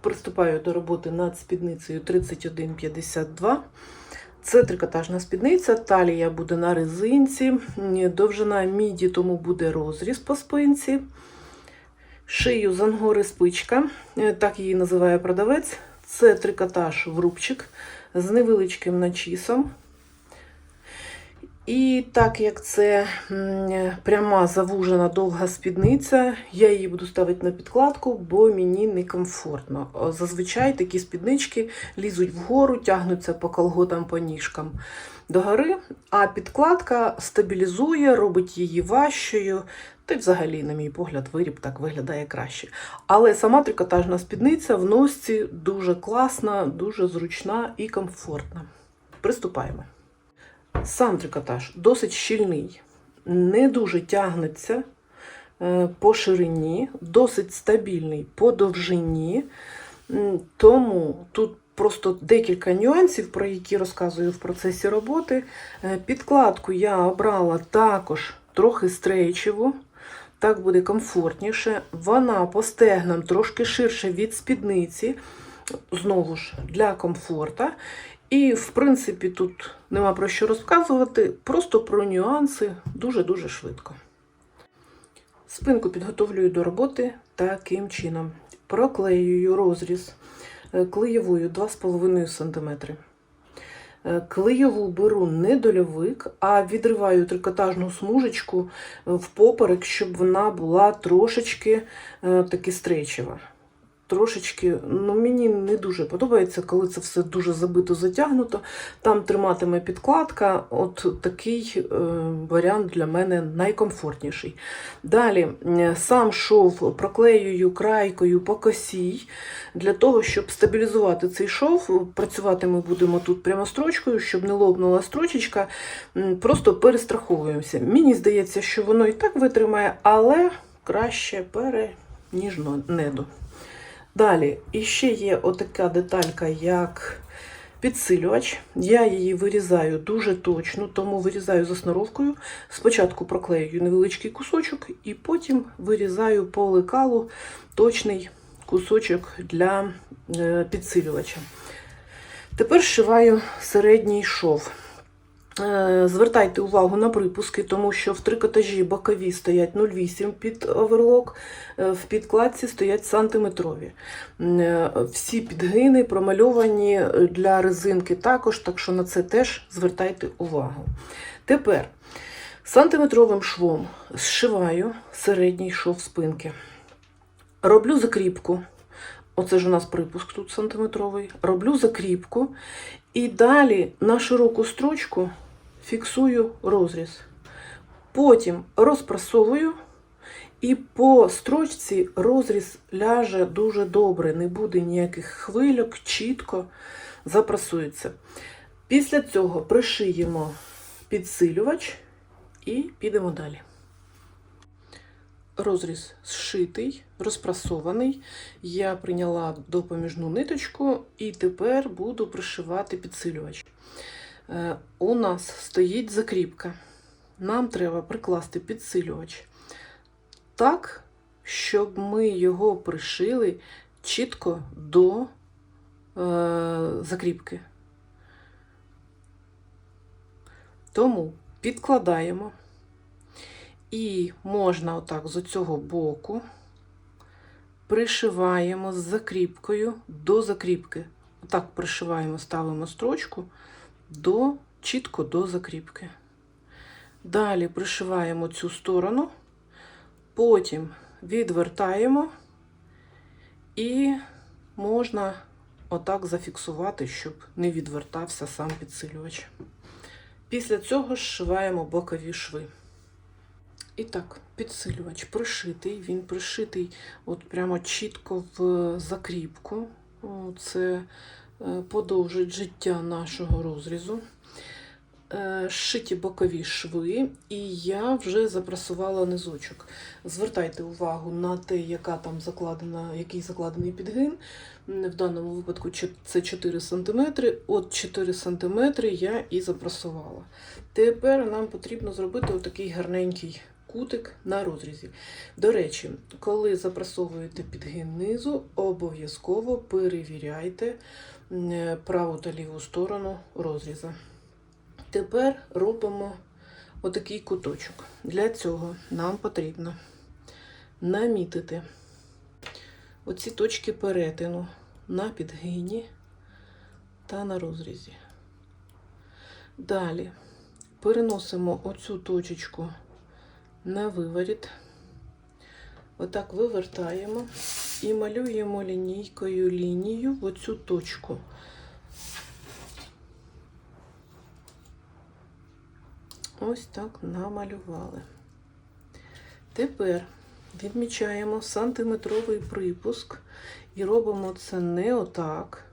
Приступаю до роботи над спідницею 3152. Це трикотажна спідниця, талія буде на резинці, довжина міді, тому буде розріз по спинці. Шию з ангори спичка, е, так її називає продавець. Це трикотаж в рубчик з невеличким начісом. І так як це пряма завужена довга спідниця, я її буду ставити на підкладку, бо мені некомфортно. Зазвичай такі спіднички лізуть вгору, тягнуться по колготам, по ніжкам догори, а підкладка стабілізує, робить її важчою. Та й взагалі, на мій погляд, виріб так виглядає краще. Але сама трикотажна спідниця в носці дуже класна, дуже зручна і комфортна. Приступаємо. Сам трикотаж досить щільний, не дуже тягнеться е, по ширині, досить стабільний по довжині. Тому тут просто декілька нюансів, про які розказую в процесі роботи. Е, Підкладку я обрала також трохи стрейчеву, так буде комфортніше. Вона по стегнам трошки ширше від спідниці, знову ж для комфорта. І, в принципі, тут нема про що розказувати, просто про нюанси дуже-дуже швидко. Спинку підготовлюю до роботи таким чином. Проклеюю розріз е, клеєвою 2,5 см. Е, Клеєву беру не дольовик, а відриваю трикотажну смужечку е, в поперек, щоб вона була трошечки таки стрейчева. Трошечки, ну мені не дуже подобається, коли це все дуже забито затягнуто. Там триматиме підкладка. От такий е, варіант для мене найкомфортніший. Далі е, сам шов проклеюю крайкою по косій для того, щоб стабілізувати цей шов. Працювати ми будемо тут прямо строчкою, щоб не лопнула строчечка. Просто перестраховуємося. Мені здається, що воно і так витримає, але краще пере, ніж но- недо. Далі, іще є отака деталька, як підсилювач. Я її вирізаю дуже точно, тому вирізаю за сноровкою. Спочатку проклею невеличкий кусочок, і потім вирізаю по лекалу точний кусочок для е, підсилювача. Тепер зшиваю середній шов. Е, Звертайте увагу на припуски, тому що в трикотажі бокові стоять 0,8 під оверлок, е, в підкладці стоять сантиметрові. Е, Всі підгини промальовані для резинки також, так що на це теж звертайте увагу. Тепер сантиметровим швом зшиваю середній шов спинки. Роблю закріпку. Оце ж у нас припуск тут сантиметровий. Роблю закріпку і далі на широку строчку фіксую розріз. Потім розпрасовую, і по строчці розріз ляже дуже добре, не буде ніяких хвильок, чітко запрасується. Після цього пришиємо підсилювач і підемо далі. Розріз зшитий, розпрасований. Я прийняла допоміжну ниточку і тепер буду пришивати підсилювач. Е, У нас стоїть закріпка. Нам треба прикласти підсилювач так, щоб ми його пришили чітко до е, закріпки. Тому підкладаємо. І можна отак з цього боку пришиваємо з закріпкою до закріпки. Отак пришиваємо, ставимо строчку до, чітко до закріпки. Далі пришиваємо цю сторону, потім відвертаємо і можна отак зафіксувати, щоб не відвертався сам підсилювач. Після цього зшиваємо бокові шви. І так, підсилювач пришитий. Він пришитий от прямо чітко в закріпку. Це подовжить життя нашого розрізу. Е, Шиті бокові шви, і я вже запрасувала низочок. Звертайте увагу на те, яка там закладена, який закладений підгин. В даному випадку це 4 см. От 4 см я і запрасувала. Тепер нам потрібно зробити отакий гарненький кутик на розрізі. До речі, коли запрасовуєте підгин низу, обов'язково перевіряйте праву та ліву сторону розріза. Тепер робимо отакий куточок. Для цього нам потрібно намітити оці точки перетину на підгині та на розрізі. Далі переносимо оцю точечку на виворіт. Отак вивертаємо і малюємо лінійкою лінію в оцю точку. Ось так намалювали. Тепер відмічаємо сантиметровий припуск і робимо це не отак,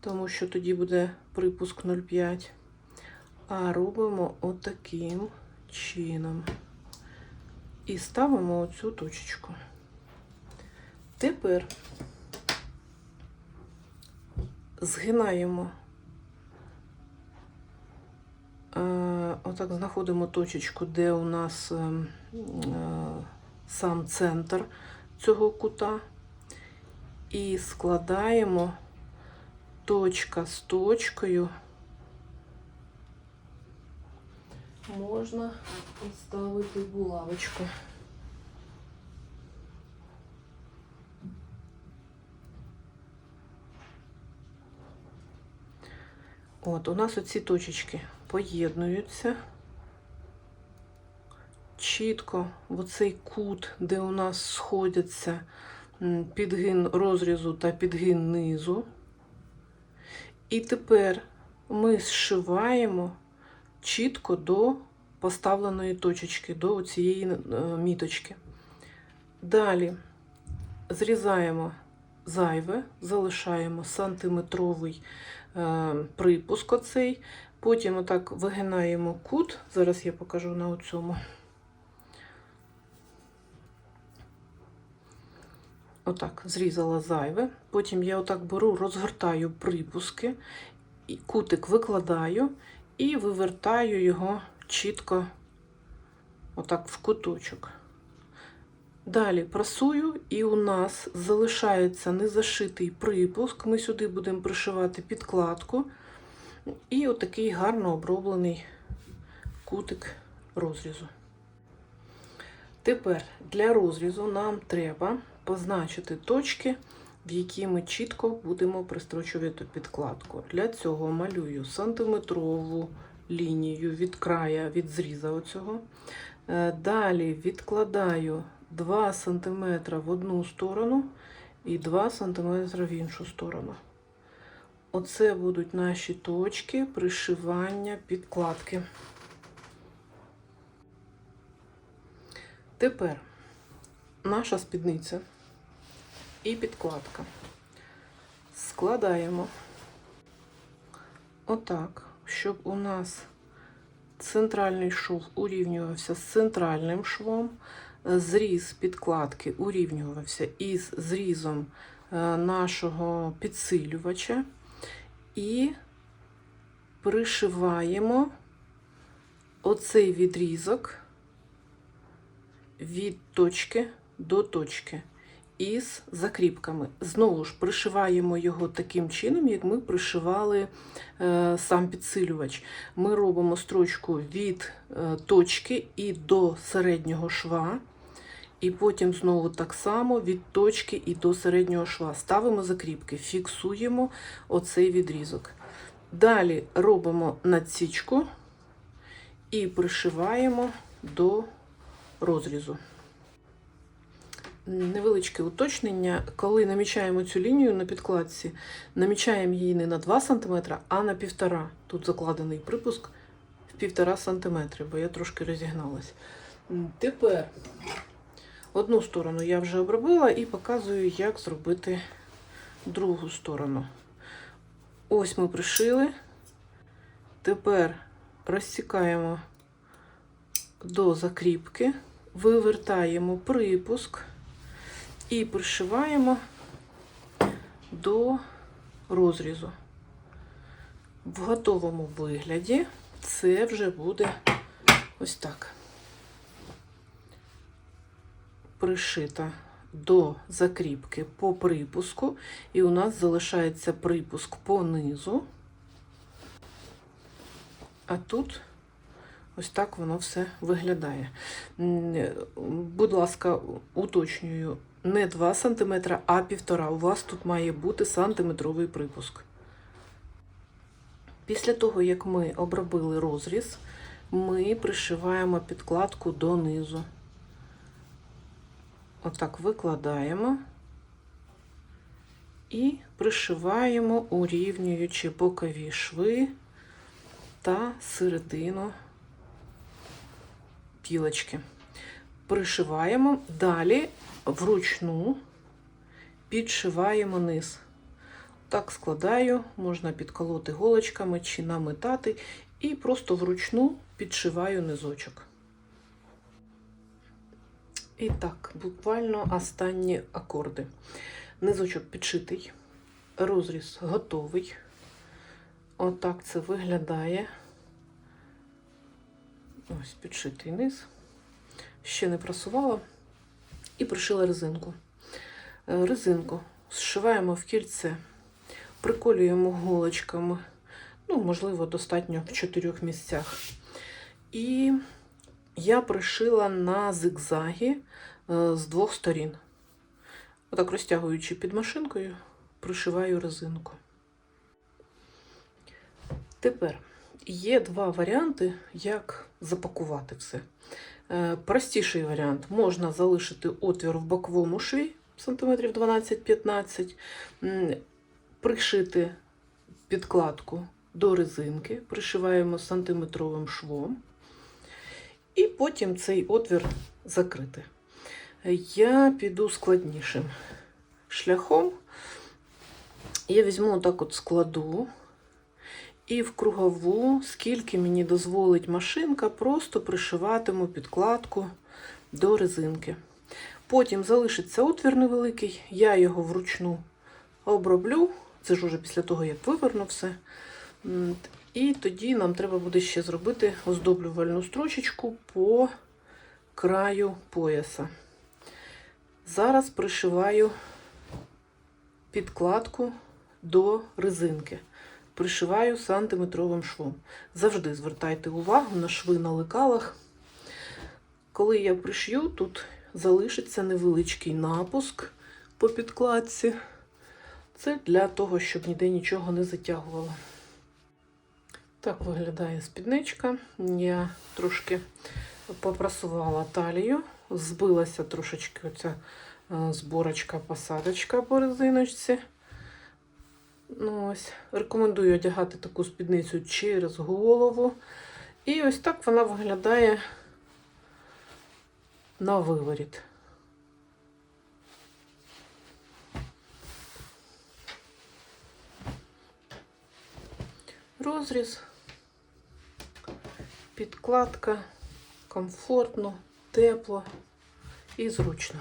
тому що тоді буде припуск 0,5, а робимо отаким чином. І ставимо оцю точечку. Тепер згинаємо Е, Отак знаходимо точечку, де у нас е, е, сам центр цього кута, і складаємо точка з точкою. Можна поставити булавочку. От, у нас оці точечки поєднуються. Чітко в оцей кут, де у нас сходяться підгин розрізу та підгин низу. І тепер ми зшиваємо чітко до поставленої точечки, до цієї міточки. Далі зрізаємо зайве, залишаємо сантиметровий е, припуск оцей. Потім отак вигинаємо кут. Зараз я покажу на цьому. Отак, зрізала зайве. Потім я отак беру, розгортаю припуски, і кутик викладаю і вивертаю його чітко отак в куточок. Далі прасую, і у нас залишається незашитий припуск. Ми сюди будемо пришивати підкладку. І отакий гарно оброблений кутик розрізу. Тепер для розрізу нам треба позначити точки, в які ми чітко будемо пристрочувати підкладку. Для цього малюю сантиметрову лінію від края від зріза оцього. Е, Далі відкладаю 2 см в одну сторону і 2 см в іншу сторону. Оце будуть наші точки пришивання підкладки. Тепер наша спідниця і підкладка. Складаємо отак, щоб у нас центральний шов урівнювався з центральним швом, зріз підкладки урівнювався із зрізом е, нашого підсилювача і пришиваємо оцей відрізок від точки до точки із закріпками. Знову ж пришиваємо його таким чином, як ми пришивали е, сам підсилювач. Ми робимо строчку від е, точки і до середнього шва. І потім знову так само від точки і до середнього шва. Ставимо закріпки, фіксуємо оцей відрізок. Далі робимо надсічку і пришиваємо до розрізу. Невеличке уточнення, коли намічаємо цю лінію на підкладці, намічаємо її не на 2 см, а на 1,5 Тут закладений припуск в 1,5 см, бо я трошки розігналась. Тепер одну сторону я вже обробила і показую, як зробити другу сторону. Ось ми пришили. Тепер розсікаємо до закріпки, вивертаємо припуск і пришиваємо до розрізу. В готовому вигляді це вже буде ось так. Пришита до закріпки по припуску, і у нас залишається припуск по низу. А тут ось так воно все виглядає. Будь ласка, уточнюю, не 2 см, а 1,5 У вас тут має бути сантиметровий припуск. Після того, як ми обробили розріз, ми пришиваємо підкладку донизу. Отак викладаємо і пришиваємо, урівнюючи бокові шви та середину пілочки. Пришиваємо, далі вручну підшиваємо низ. Так складаю, можна підколоти голочками чи наметати, і просто вручну підшиваю низочок. І так, буквально останні акорди. Низочок підшитий, розріз готовий. Отак це виглядає. Ось підшитий низ. Ще не прасувала і пришила резинку. Е, Резинку зшиваємо в кільце, приколюємо голочками, ну, можливо, достатньо в чотирьох місцях. І я пришила на зигзагі е, з двох сторін. Отак розтягуючи під машинкою, пришиваю резинку. Тепер є два варіанти, як запакувати все. Е, Простіший варіант можна залишити отвір в боковому шві сантиметрів 12-15, пришити підкладку до резинки, пришиваємо сантиметровим швом, і потім цей отвір закрити. Я піду складнішим шляхом. Я візьму так от складу і в кругову, скільки мені дозволить машинка, просто пришиватиму підкладку до резинки. Потім залишиться отвір невеликий, я його вручну оброблю. Це ж уже після того, як виверну все. І тоді нам треба буде ще зробити оздоблювальну строчечку по краю пояса. Зараз пришиваю підкладку до резинки. Пришиваю сантиметровим швом. Завжди звертайте увагу на шви на лекалах. Коли я пришью, тут залишиться невеличкий напуск по підкладці. Це для того, щоб ніде нічого не затягувало. Так виглядає спідничка. Я трошки попрасувала талію, збилася трошечки оця е, зборочка, посадочка по резиночці. Ну, ось. Рекомендую одягати таку спідницю через голову. І ось так вона виглядає на виворіт. Розріз, підкладка, комфортно, тепло і зручно.